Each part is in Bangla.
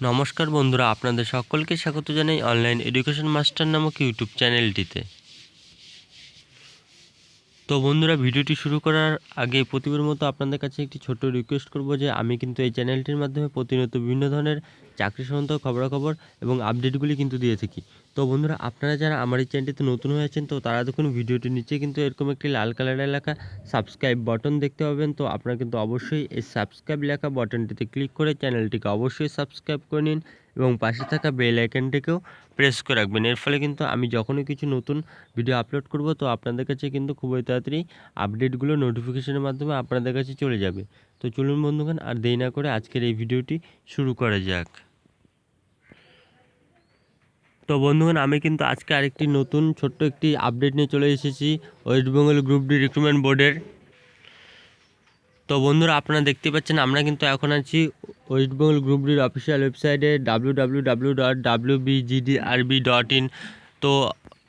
নমস্কার বন্ধুরা আপনাদের সকলকে স্বাগত জানাই অনলাইন এডুকেশন মাস্টার নামক ইউটিউব চ্যানেলটিতে তো বন্ধুরা, ভিডিওটি শুরু করার আগে প্রতিবার মতো আপনাদের কাছে একটি ছোট্ট রিকোয়েস্ট করব যে আমি কিন্তু এই চ্যানেলটির মাধ্যমে প্রতিনিয়ত বিভিন্ন ধরনের চাকরি সংক্রান্ত খবরাখবর এবং আপডেটগুলি কিন্তু দিয়ে থাকি। তো বন্ধুরা, আপনারা যারা আমার এই চ্যানেলটিতে নতুন হয়েছেন তো তারা দেখুন ভিডিওটির নিচে কিন্তু এরকম একটি লাল কালারের লেখা সাবস্ক্রাইব বাটন দেখতে পাবেন। তো আপনারা কিন্তু অবশ্যই এই সাবস্ক্রাইব লেখা বাটনটিতে ক্লিক করে চ্যানেলটিকে অবশ্যই সাবস্ক্রাইব করে নিন। এবং পাশে থাকা বেল আইকনটিকেও প্রেস করে রাখবেন। এর ফলে কিন্তু আমি যখনই কিছু নতুন ভিডিও আপলোড করব, তো আপনাদের কাছে কিন্তু খুবই তাড়াতাড়ি আপডেটগুলো নোটিফিকেশনের মাধ্যমে আপনাদের কাছে চলে যাবে। তো চলুন বন্ধুগণ, আর দেরি না করে আজকের এই ভিডিওটি শুরু করা যাক। তো বন্ধুগণ, আমি কিন্তু আজকে আরেকটি নতুন, ছোট্ট একটি আপডেট নিয়ে চলে এসেছি। West Bengal group D recruitment বোর্ডের তো বন্ধুরা আপনারা দেখতে পাচ্ছেন, আমরা কিন্তু এখন আছি ওয়েস্ট বেঙ্গল গ্রুপ ডির অফিসিয়াল ওয়েবসাইটে W W W dot W BGDRB dot in তো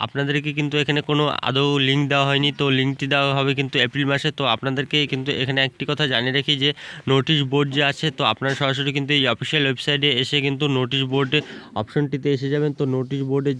আপনাদেরকে কিন্তু এখানে কোনো আদৌ লিঙ্ক দেওয়া হয়নি, তো লিঙ্কটি দেওয়া হবে কিন্তু এপ্রিল মাসে। তো আপনাদেরকে কিন্তু এখানে একটি কথা জানিয়ে রাখি যে নোটিশ বোর্ড যে আছে, তো আপনারা সরাসরি কিন্তু এই অফিসিয়াল ওয়েবসাইটে এসে কিন্তু নোটিশ বোর্ডে অপশনটিতে এসে যাবেন। তো নোটিশ বোর্ডে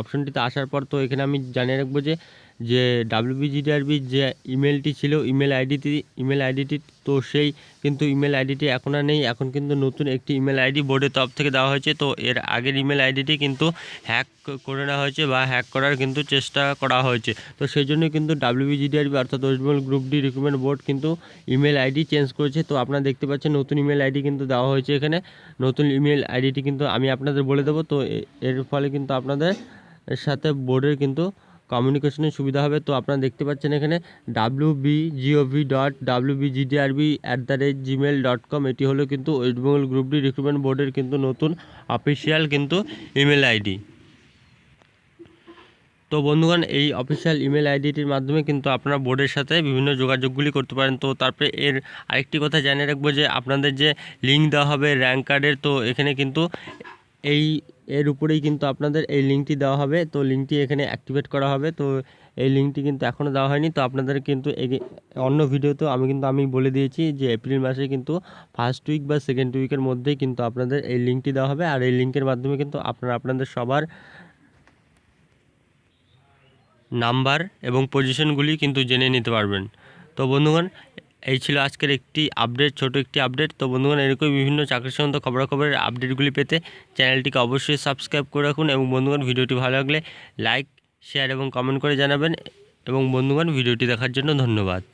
অপশনটিতে আসার পর তো এখানে আমি জানিয়ে রাখব যে যে ডাব্লিউবিজিডিআরবির যে ইমেলটি ছিল ইমেল আইডিটি ইমেল আইডিটি তো সেই, কিন্তু ইমেল আইডিটি এখন আর নেই। এখন কিন্তু নতুন একটি ইমেল আইডি বোর্ডের তরফ থেকে দেওয়া হয়েছে। তো এর আগের ইমেল আইডিটি কিন্তু হ্যাক করে নেওয়া হয়েছে বা হ্যাক করার কিন্তু চেষ্টা করা হয়েছে। তো সেই জন্য কিন্তু ডাব্লিউবিজিডিআরবি অর্থাৎ West Bengal group D recruitment board কিন্তু ইমেল আইডি চেঞ্জ করেছে। তো আপনারা দেখতে পাচ্ছেন নতুন ইমেল আইডি কিন্তু দেওয়া হয়েছে এখানে। নতুন ইমেল আইডিটি কিন্তু আমি আপনাদের বলে দেবো। তো এর ফলে কিন্তু আপনাদের সাথে বোর্ডের কিন্তু কমিউনিকেশনের সুবিধা হবে। তো আপনারা দেখতে পাচ্ছেন এখানে W B GOV dot W B GDRB at the rate Gmail dot com এটি হলো কিন্তু West Bengal group D recruitment বোর্ডের কিন্তু নতুন অফিসিয়াল কিন্তু ইমেল আইডি তো বন্ধুগণ, এই অফিসিয়াল ইমেল আইডিটির মাধ্যমে কিন্তু আপনারা বোর্ডের সাথে বিভিন্ন যোগাযোগগুলি করতে পারেন। তো তারপরে এর আরেকটি কথা জানিয়ে রাখব যে, আপনাদের যে লিঙ্ক দেওয়া হবে র্যাঙ্ক কার্ডের তো এখানে কিন্তু এই এর উপরেই কিন্তু আপনাদের এই লিঙ্কটি দেওয়া হবে। তো লিঙ্কটি এখানে অ্যাক্টিভেট করা হবে। তো এই লিঙ্কটি কিন্তু এখনও দেওয়া হয়নি। তো আপনাদের কিন্তু অন্য ভিডিওতেও আমি কিন্তু আমি বলে দিয়েছি যে এপ্রিল মাসে কিন্তু ফার্স্ট উইক বা সেকেন্ড উইকের মধ্যেই কিন্তু আপনাদের এই লিঙ্কটি দেওয়া হবে। আর এই লিঙ্কের মাধ্যমে কিন্তু আপনারা আপনাদের সবার নাম্বার এবং পজিশনগুলি কিন্তু জেনে নিতে পারবেন। তো বন্ধুগণ এই ছিল আজকের একটি আপডেট ছোট একটি আপডেট তো বন্ধুগণ, এরকমই বিভিন্ন চাকরি সংক্রান্ত খবরাখবরের আপডেটগুলি পেতে চ্যানেলটিকে অবশ্যই সাবস্ক্রাইব করে রাখুন এবং বন্ধুগণ, ভিডিওটি ভালো লাগলে লাইক শেয়ার এবং কমেন্ট করে জানাবেন। এবং বন্ধুগণ, ভিডিওটি দেখার জন্য ধন্যবাদ।